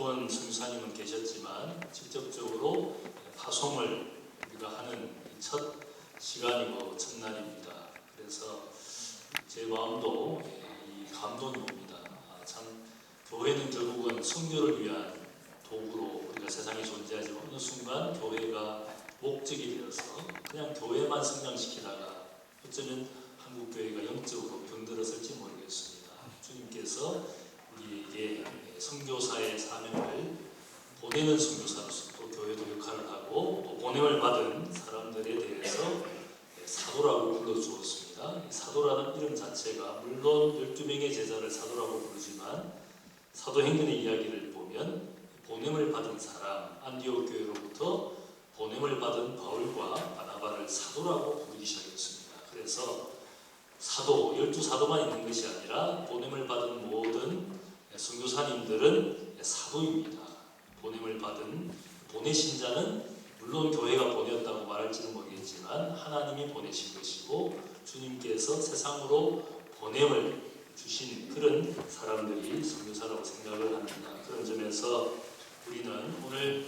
부원 선교사님은 계셨지만 직접적으로 파송을 우리가 하는 첫 시간이고 첫날입니다. 그래서 제 마음도 이 감동이 옵니다. 아, 참 교회는 결국은 선교를 위한 도구로 우리가 세상에 존재하지 어느 순간 교회가 목적이 되어서 그냥 교회만 성장시키다가 어쩌면 한국 교회가 영적으로 병들었을지 모르겠습니다. 주님께서 우리에게 선교사의 사명을 보내는 선교사로서 또 교회도 역할을 하고 또 보냄을 받은 사람들에 대해서 사도라고 불러주었습니다. 이 사도라는 이름 자체가 물론 12명의 제자를 사도라고 부르지만 사도행전의 이야기를 보면 보냄을 받은 사람 안디옥 교회로부터 보냄을 받은 바울과 바나바를 사도라고 부르기 시작했습니다. 그래서 사도, 열두 사도만 있는 것이 아니라 보냄을 받은 모든 선교사님들은 사도입니다. 보냄을 받은 보내신 자는 물론 교회가 보냈다고 말할지는 모르겠지만 하나님이 보내신 것이고 주님께서 세상으로 보냄을 주신 그런 사람들이 선교사라고 생각을 합니다. 그런 점에서 우리는 오늘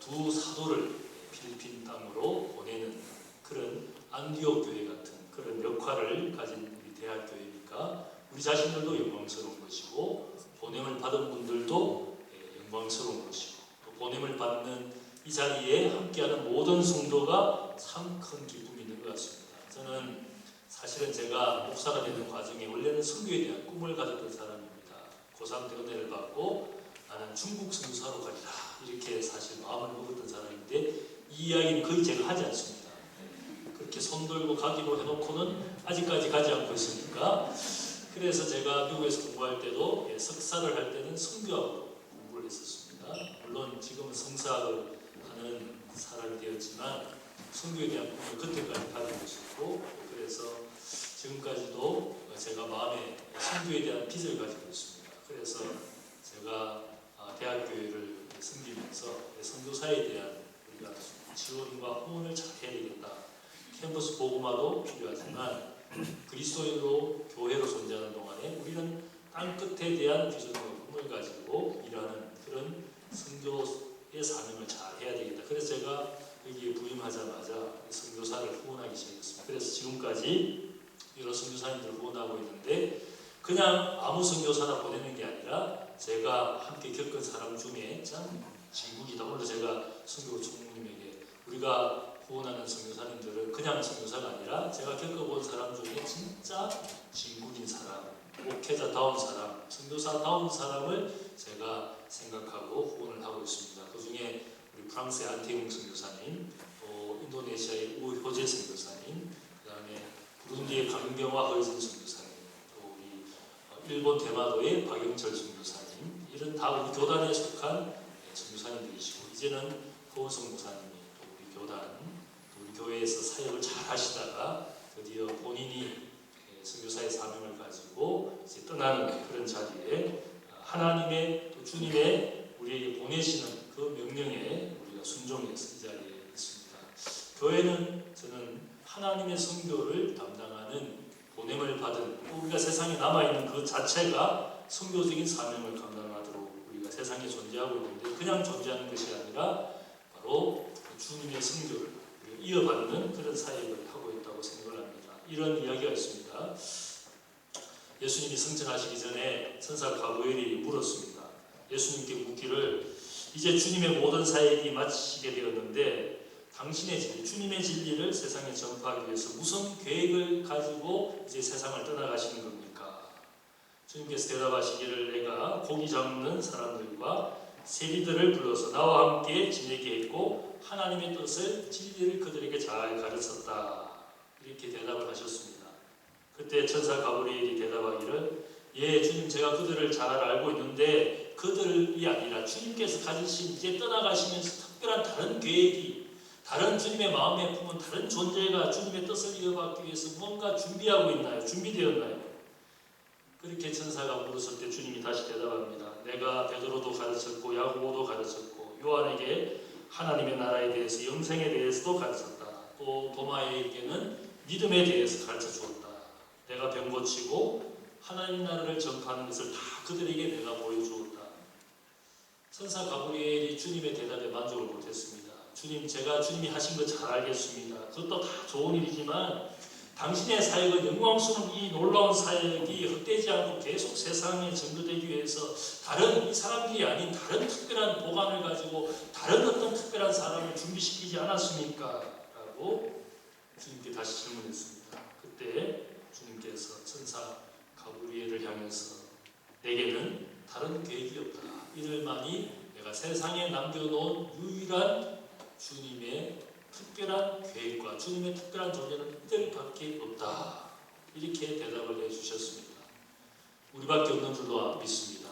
두 사도를 필리핀 땅으로 보내는 그런 안디옥 교회 같은 그런 역할을 가진 우리 대학교회니까 우리 자신들도 영광스러운 것이고 보냄을 받은 분들도 예, 영광스러운 것이고 또 보냄을 받는 이 자리에 함께하는 모든 성도가 참 큰 기쁨이 있는 것 같습니다. 저는 사실은 제가 목사가 되는 과정에 원래는 선교에 대한 꿈을 가졌던 사람입니다. 고3 때 은혜를 받고 나는 중국 선교사로 가리라 이렇게 사실 마음을 먹었던 사람인데 이 이야기는 거의 제가 하지 않습니다. 그렇게 손 들고 가기로 해놓고는 아직까지 가지 않고 있으니까 그래서 제가 미국에서 공부할 때도 예, 석사를 할 때는 선교학으로 공부를 했었습니다. 물론 지금은 성사학을 하는 사람이 되었지만 선교에 대한 꿈을 그때까지 있었고 그래서 지금까지도 제가 마음에 선교에 대한 빚을 가지고 있습니다. 그래서 제가 아, 대학교회를 섬기면서 선교사에 대한 우리가 지원과 후원을 잘 해야 되겠다. 캠퍼스 보고마도 필요하지만 그리스도인으로 교회로 존재하는 동안에 우리는 땅 끝에 대한 비전과 꿈을 가지고 일하는 그런 선교의 사명을 잘 해야 되겠다. 그래서 제가 여기에 부임하자마자 선교사를 후원하기 시작했습니다. 그래서 지금까지 여러 선교사님들을 후원하고 있는데 그냥 아무 선교사나 보내는 게 아니라 제가 함께 겪은 사람 중에 참 진국이다. 오늘 제가 선교 총무님에게 우리가 후원하는 선교사님들은 그냥 선교사가 아니라 제가 겪어본 사람 중에 진짜 진국인 사람, 목회자다운 사람, 선교사다운 사람을 제가 생각하고 후원을 하고 있습니다. 그 중에 우리 프랑스의 안태웅 선교사님, 또 인도네시아의 우효재 선교사님, 그 다음에 부룬디의 강병화 허이진 선교사님, 또 우리 어, 일본 대마도의 박영철 선교사님, 이런 다 우리 교단에 속한 선교사님들이시고 이제는 또 우리 교단, 또 우리 교회에서 사역을 잘 하시다가 드디어 본인이 선교사의 사명을 가지고 이제 떠나는 그런 자리에 하나님의 또 주님의 우리에게 보내시는 그 명령에 우리가 순종해서 이 자리에 있습니다. 교회는 저는 하나님의 선교를 담당하는 보냄을 받은 또 우리가 세상에 남아 있는 그 자체가 선교적인 사명을 감당하도록 우리가 세상에 존재하고 있는데 그냥 존재하는 것이 아니라 바로 주님의 선교를 이어받는 그런 사역을 하고 있다고 생각을 합니다. 이런 이야기가 있습니다. 예수님이 승천하시기 전에 천사 가브엘이 물었습니다. 예수님께 묻기를 이제 주님의 모든 사역이 마치게 되었는데 당신의 진리, 주님의 진리를 세상에 전파하기 위해서 무슨 계획을 가지고 이제 세상을 떠나가시는 겁니까? 주님께서 대답하시기를 내가 고기 잡는 사람들과 세리들을 불러서 나와 함께 지내게 했고 하나님의 뜻을 진리를 그들에게 잘 가르쳤다. 이렇게 대답을 하셨습니다. 그때 천사 가브리엘이 대답하기를 예 주님 제가 그들을 잘 알고 있는데 그들이 아니라 주님께서 가지신 이제 떠나가시면서 특별한 다른 계획이 다른 주님의 마음에 품은 다른 존재가 주님의 뜻을 이어받기 위해서 뭔가 준비하고 있나요? 준비되었나요? 그렇게 천사가 물었을 때 주님이 다시 대답합니다. 내가 베드로도 가르쳤고 야고보도 가르쳤고 요한에게 하나님의 나라에 대해서 영생에 대해서도 가르쳤다. 또 도마에게는 믿음에 대해서 가르쳐 주었다. 내가 병 고치고 하나님 나라를 전파하는 것을 다 그들에게 내가 보여주었다. 천사 가브리엘이 주님의 대답에 만족을 못했습니다. 주님, 제가 주님이 하신 거 잘 알겠습니다. 그것도 다 좋은 일이지만 당신의 사역은 영광스러운 이 놀라운 사역이 헛되지 않고 계속 세상에 전도되기 위해서 다른 이 사람들이 아닌 다른 특별한 보관을 가지고 다른 어떤 특별한 사람을 준비시키지 않았습니까? 라고 주님께 다시 질문했습니다. 그때 주님께서 천사 가브리엘을 향해서 내게는 다른 계획이 없다. 이들만이 내가 세상에 남겨놓은 유일한 주님의 특별한 계획과 주님의 특별한 존재는 이들밖에 없다. 이렇게 대답을 해주셨습니다. 우리밖에 없는 줄로 믿습니다.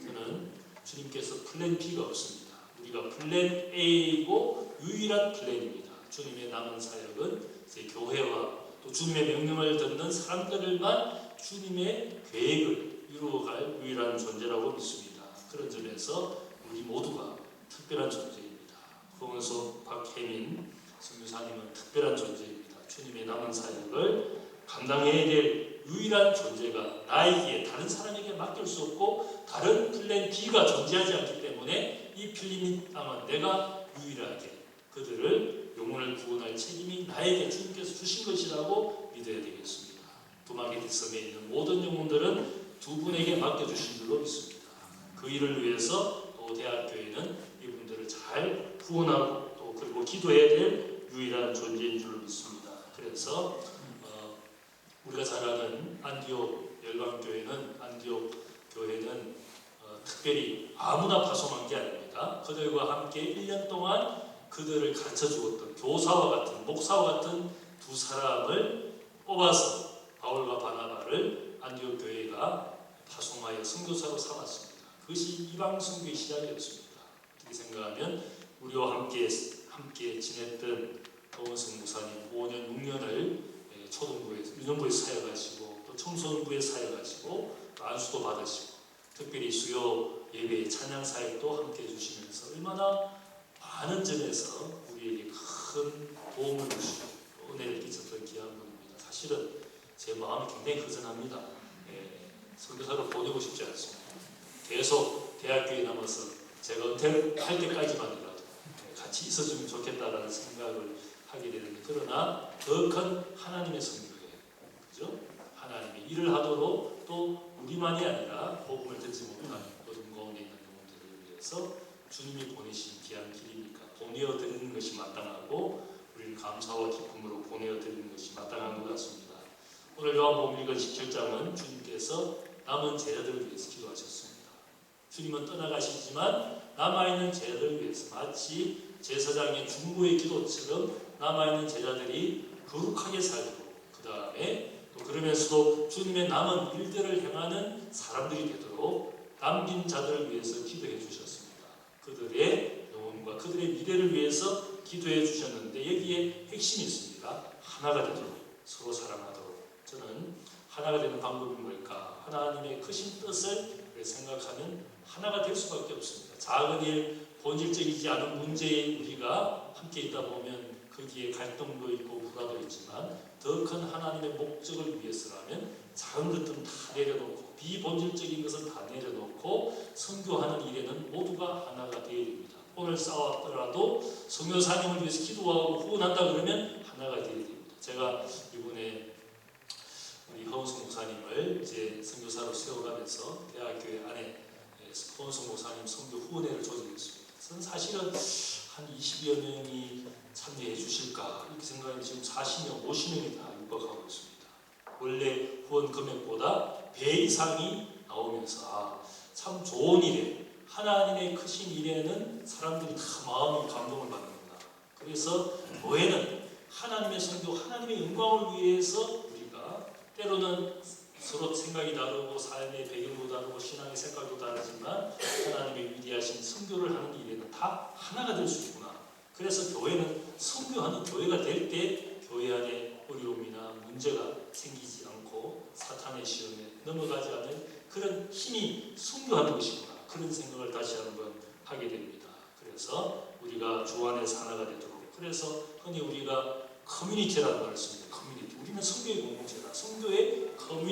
저는 주님께서 플랜 B가 없습니다. 우리가 플랜 A이고 유일한 플랜입니다. 주님의 남은 사역은 이제 교회와 또 주님의 명령을 듣는 사람들만 주님의 계획을 이루어갈 유일한 존재라고 믿습니다. 그런 점에서 우리 모두가 특별한 존재 구원소 박혜민 선교사님은 특별한 존재입니다. 주님의 남은 사역을 감당해야 될 유일한 존재가 나에게 다른 사람에게 맡길 수 없고 다른 플랜 B가 존재하지 않기 때문에 이 필리민 땅은 내가 유일하게 그들을 영혼을 구원할 책임이 나에게 주님께서 주신 것이라고 믿어야 되겠습니다. 두마게티 섬에 있는 모든 영혼들은 두 분에게 맡겨주신 줄로 믿습니다. 그 일을 위해서 또 대학교에는 이분들을 잘 후원하고 또 그리고 기도해야 될 유일한 존재인 줄로 믿습니다. 그래서 어, 우리가 잘 아는 안디옥 열방교회는 안디옥 교회는 어, 특별히 아무나 파송한 게 아닙니다. 그들과 함께 1년 동안 그들을 가르쳐 주었던 교사와 같은 목사와 같은 두 사람을 뽑아서 바울과 바나바를 안디옥 교회가 파송하여 선교사로 삼았습니다. 그것이 이방 선교의 시작이었습니다. 어떻게 생각하면 우리와 함께 함께 지냈던 더원성 목사님 5년 6년을 예, 초등부에서 유년부에서 사역하시고 또 청소년부에 사역하시고 또 안수도 받으시고 특별히 수요 예배 찬양 사역도 함께 해주시면서 얼마나 많은 점에서 우리에게 큰 도움을 주시고 또 은혜를 끼쳤던 귀한 분입니다. 사실은 제 마음이 굉장히 허전합니다. 예, 선교사로 보내고 싶지 않습니다. 계속 대학교에 남아서 제가 은퇴할 때까지만이라도 예, 같이 있어주면 좋겠다라는 생각을 하게 되는데 그러나 더 큰 하나님의 성교에 그죠? 하나님의 일을 하도록 또 우리만이 아니라 복음을 듣지 못한 어둠 가운데 있는 영혼들을 위해서 주님이 보내신 귀한 길이니까 보내어 드리는 것이 마땅하고 우리는 감사와 기쁨으로 보내어 드리는 것이 마땅한 것 같습니다. 오늘 요한복음 읽은 17장은 주님께서 남은 제자들을 위해서 기도하셨습니다. 주님은 떠나가시지만 남아있는 제자들을 위해서 마치 제사장의 중보의 기도처럼 남아있는 제자들이 거룩하게 살고 그 다음에 또 그러면서도 주님의 남은 일들을 행하는 사람들이 되도록 남긴 자들을 위해서 기도해 주셨습니다. 그들의 영혼과 그들의 미래를 위해서 기도해 주셨는데 여기에 핵심이 있습니다. 하나가 되도록 서로 사랑하도록 저는 하나가 되는 방법이 뭘까? 하나님의 크신 뜻을 생각하면 하나가 될 수밖에 없습니다. 작은 일, 본질적이지 않은 문제에 우리가 함께 있다 보면 거기에 갈등도 있고 불화도 있지만 더 큰 하나님의 목적을 위해서라면 작은 것들은 다 내려놓고 비본질적인 것은 다 내려놓고 선교하는 일에는 모두가 하나가 되어야 됩니다. 오늘 싸웠더라도 성교사님을 위해서 기도하고 후원한다 그러면 하나가 되어야 됩니다. 제가 이번에 우리 허은성 목사님을 이제 선교사로 세워가면서 허은성 목사님 선교 후원회를 조직했습니다. 저는 사실은 한 20여 명이 참여해 주실까 이렇게 생각하면 지금 40명, 50명이 다 육박하고 있습니다. 원래 후원 금액보다 배 이상이 나오면서 아, 참 좋은 일에 하나님의 크신 일에는 사람들이 다 마음이 감동을 받는구나. 그래서 교회는 하나님의 성교, 하나님의 영광을 위해서 우리가 때로는 서로 생각이 다르고 삶의 배경도 다르고 신앙의 색깔도 다르지만 하나님의 위대하신 성교를 하는 일에는 다 하나가 될 수 있구나. 그래서 교회는 성교하는 교회가 될 때 교회 안에 어려움이나 문제가 생기지 않고 사탄의 시험에 넘어가지 않는 그런 힘이 성교하는 것이구나. 그런 생각을 다시 한번 하게 됩니다. 그래서 우리가 주 안에서 하나가 되도록 그래서 흔히 우리가 커뮤니티라는 말을 씁니다. 커뮤니티. 우리는 성교의 공동체다. 성교의 커뮤니티다.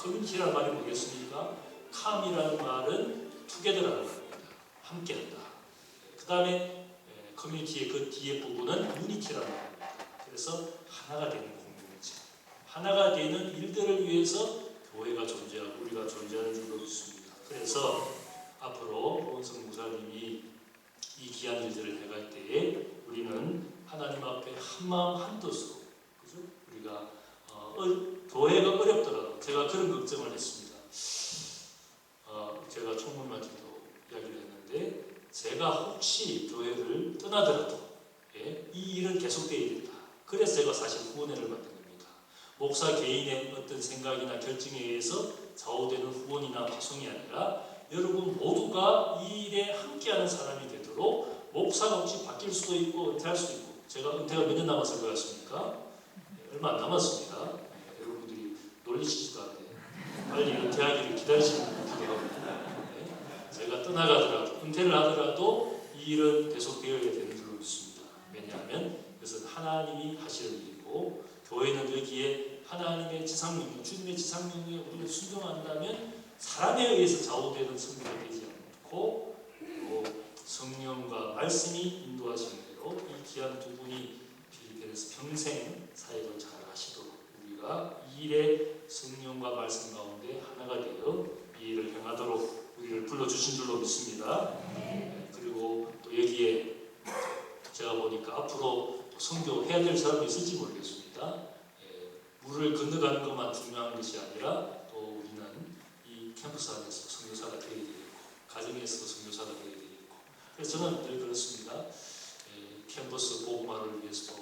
커뮤니티라는 말이 뭐겠습니까? 캄이라는 말은 투게더라는 말이에요. 함께한다. 그 다음에 커뮤니티의 그 뒤에 부분은 유니티라는 겁니다. 그래서 하나가 되는 공동체, 하나가 되는 일들을 위해서 교회가 존재하고 우리가 존재하는 줄로 믿습니다. 그래서 앞으로 로원성 목사님이 이 귀한 일들을 해갈 때에 우리는 하나님 앞에 한 마음 한 뜻으로 그죠? 우리가 어, 어, 교회가 어렵더라도 제가 그런 걱정을 했습니다. 어, 제가 총무님한테도 이야기를 했는데 제가 혹시 교회를 떠나더라도 예, 이 일은 계속돼야 된다. 그래서 제가 사실 후원회를 만든 겁니다. 목사 개인의 어떤 생각이나 결정에 의해서 좌우되는 후원이나 파송이 아니라 여러분 모두가 이 일에 함께하는 사람이 되도록 목사가 혹시 바뀔 수도 있고 은퇴할 수도 있고 제가 은퇴가 몇 년 남았을 것 같습니까? 예, 얼마 안 남았습니다. 예, 여러분들이 놀리시지도 않네. 빨리 은퇴하기를 기다리시는 분들도 하고 예, 제가 떠나가더라도 은퇴를 하더라도 이 일은 계속되어야 되는 줄로 믿습니다. 왜냐하면 그것은 하나님이 하시는 일이고 교회는 여기에 하나님의 지상명령, 주님의 지상명령에 우리가 순종한다면 사람에 의해서 좌우되는 성도가 되지 않고 또 성령과 말씀이 인도하시는 대로 이 귀한 두 분이 필리핀에서 평생 사역을 잘 하시도록 우리가 이 일에 성령과 말씀 가운데 하나가 되어 이 일을 행하도록 우리를 불러주신 줄로 믿습니다. 네, 그리고 또 여기에 제가 보니까 앞으로 선교 해야 될 사람이 있을지 모르겠습니다. 예, 물을 건너가는 것만 중요한 것이 아니라 또 우리는 이 캠퍼스 안에서 선교사가 되어야 되겠고 가정에서 선교사가 되어야 되겠고 그래서 저는 늘 그렇습니다. 예, 캠퍼스 보고마를 위해서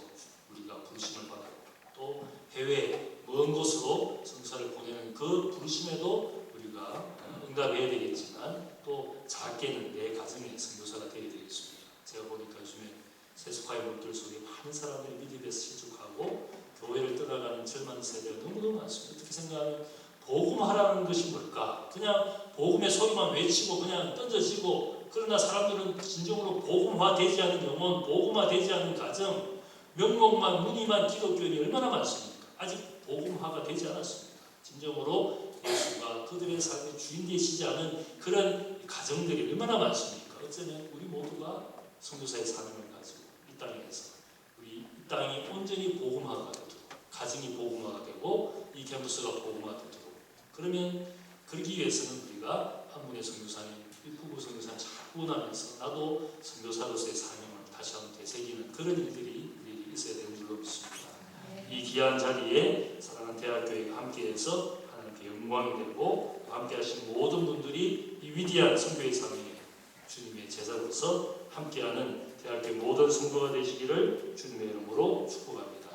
우리가 부르심을 받았고 또 해외 먼 곳으로 선교사를 보내는 그 부르심에도 우리가 응답해야 되겠지만 또 작게는 내 가정의 선교사가 되어야 되겠습니다. 제가 보니까 요즘에 세스파의 물들 속에 많은 사람들이 믿음에서 실족하고 교회를 떠나가는 젊은 세대가 너무너무 많습니다. 어떻게 생각하면 복음하라는 것이 뭘까? 그냥 복음의 소리만 외치고 그냥 던져지고 그러나 사람들은 진정으로 복음화 되지 않은 영혼, 복음화 되지 않은 가정, 명목만 무늬만 기독교인이 얼마나 많습니까? 아직 복음화가 되지 않았습니다. 진정으로 예수가 그들의 삶의 주인 되시지 않은 그런 가정들이 얼마나 많습니까? 어쩌면 우리 모두가 선교사의 사명을 가지고 이 땅에서 우리 이 땅이 온전히 복음화가 되도록 가정이 복음화가 되고 이 캠퍼스가 복음화되도록 그러면 그러기 위해서는 우리가 한 분의 선교사님, 일부부 선교사님 잘 구원하면서 나도 선교사로서의 사명을 다시 한번 되새기는 그런 일들이 우리에게 있어야 되는 줄로 믿습니다. 이 귀한 자리에 사랑하는 대학교회가 함께해서 하나님께 영광이 되고 또 함께 하신 모든 분들이 이 위대한 선교의 사명에 주님의 제자로서 함께하는 대학교 모든 성도가 되시기를 주님의 이름으로 축복합니다.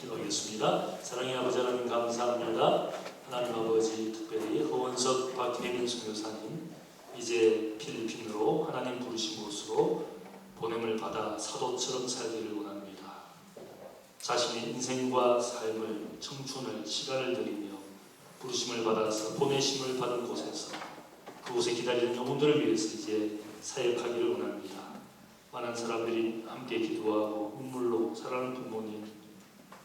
기도하겠습니다. 사랑의 아버지 하나님 감사합니다. 하나님 아버지 특별히 허원석 박혜민 선교사님 이제 필리핀으로 하나님 부르신 곳으로 보냄을 받아 사도처럼 살기를 원합니다. 자신의 인생과 삶을 청춘을 시간을 들이며 부르심을 받아서 보내심을 받은 곳에서 그곳에 기다리는 영혼들을 위해서 이제 사역하기를 원합니다. 많은 사람들이 함께 기도하고 눈물로 사랑하는 부모님,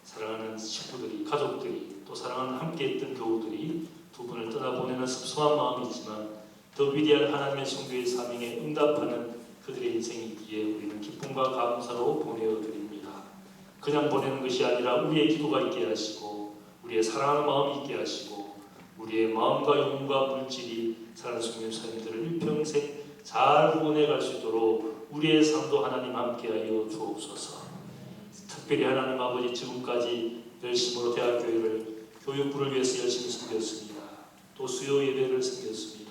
사랑하는 식구들이, 가족들이, 또 사랑하는 함께 했던 교우들이 두 분을 떠나보내는 섭섭한 마음이 있지만 더 위대한 하나님의 성교의 사명에 응답하는 그들의 인생이 있기에 우리는 기쁨과 감사로 보내어 드립니다. 그냥 보내는 것이 아니라 우리의 기도가 있게 하시고 우리의 사랑하는 마음이 있게 하시고 우리의 마음과 영혼과 물질이 사랑하는 성교 사님들을 일평생 잘 후원해 갈수 있도록 우리의 삶도 하나님 함께하여 주옵소서. 특별히 하나님 아버지 지금까지 열심으로 대학교회를 교육부를 위해서 열심히 섬겼습니다. 또 수요 예배를 섬겼습니다.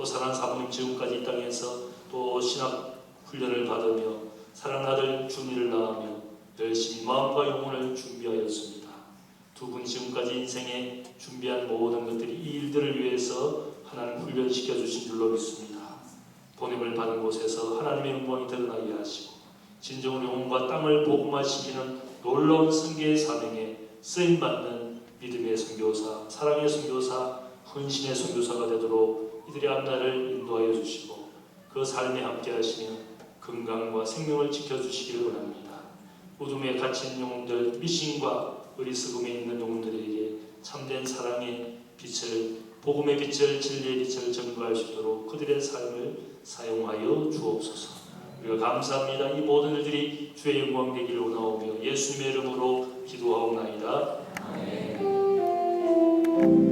또 사랑하는 사모님 지금까지 이 땅에서 또 신학 훈련을 받으며 아들 준이를 낳으며 열심히 마음과 영혼을 준비하였습니다. 두 분 지금까지 인생에 준비한 모든 것들이 이 일들을 위해서 하나님 훈련시켜 주신 줄로 믿습니다. 보냄을 받은 곳에서 하나님의 영광이 드러나게 하시고 진정한 영혼과 땅을 복음화시키는 놀라운 성계의 사명에 쓰임 받는 믿음의 선교사, 사랑의 선교사, 헌신의 선교사가 되도록 이들의 앞날을 인도하여 주시고 그 삶에 함께 하시며 건강과 생명을 지켜 주시기를 원합니다. 어둠에 갇힌 영혼들, 미신과 어리석음에 있는 영혼들에게 참된 사랑의 빛을 복음의 빛을 진리의 빛을 전가할 수 있도록 그들의 삶을 사용하여 주옵소서. 우리가 감사합니다. 이 모든 일들이 주의 영광 되기를 원하오며 예수님의 이름으로 기도하옵나이다.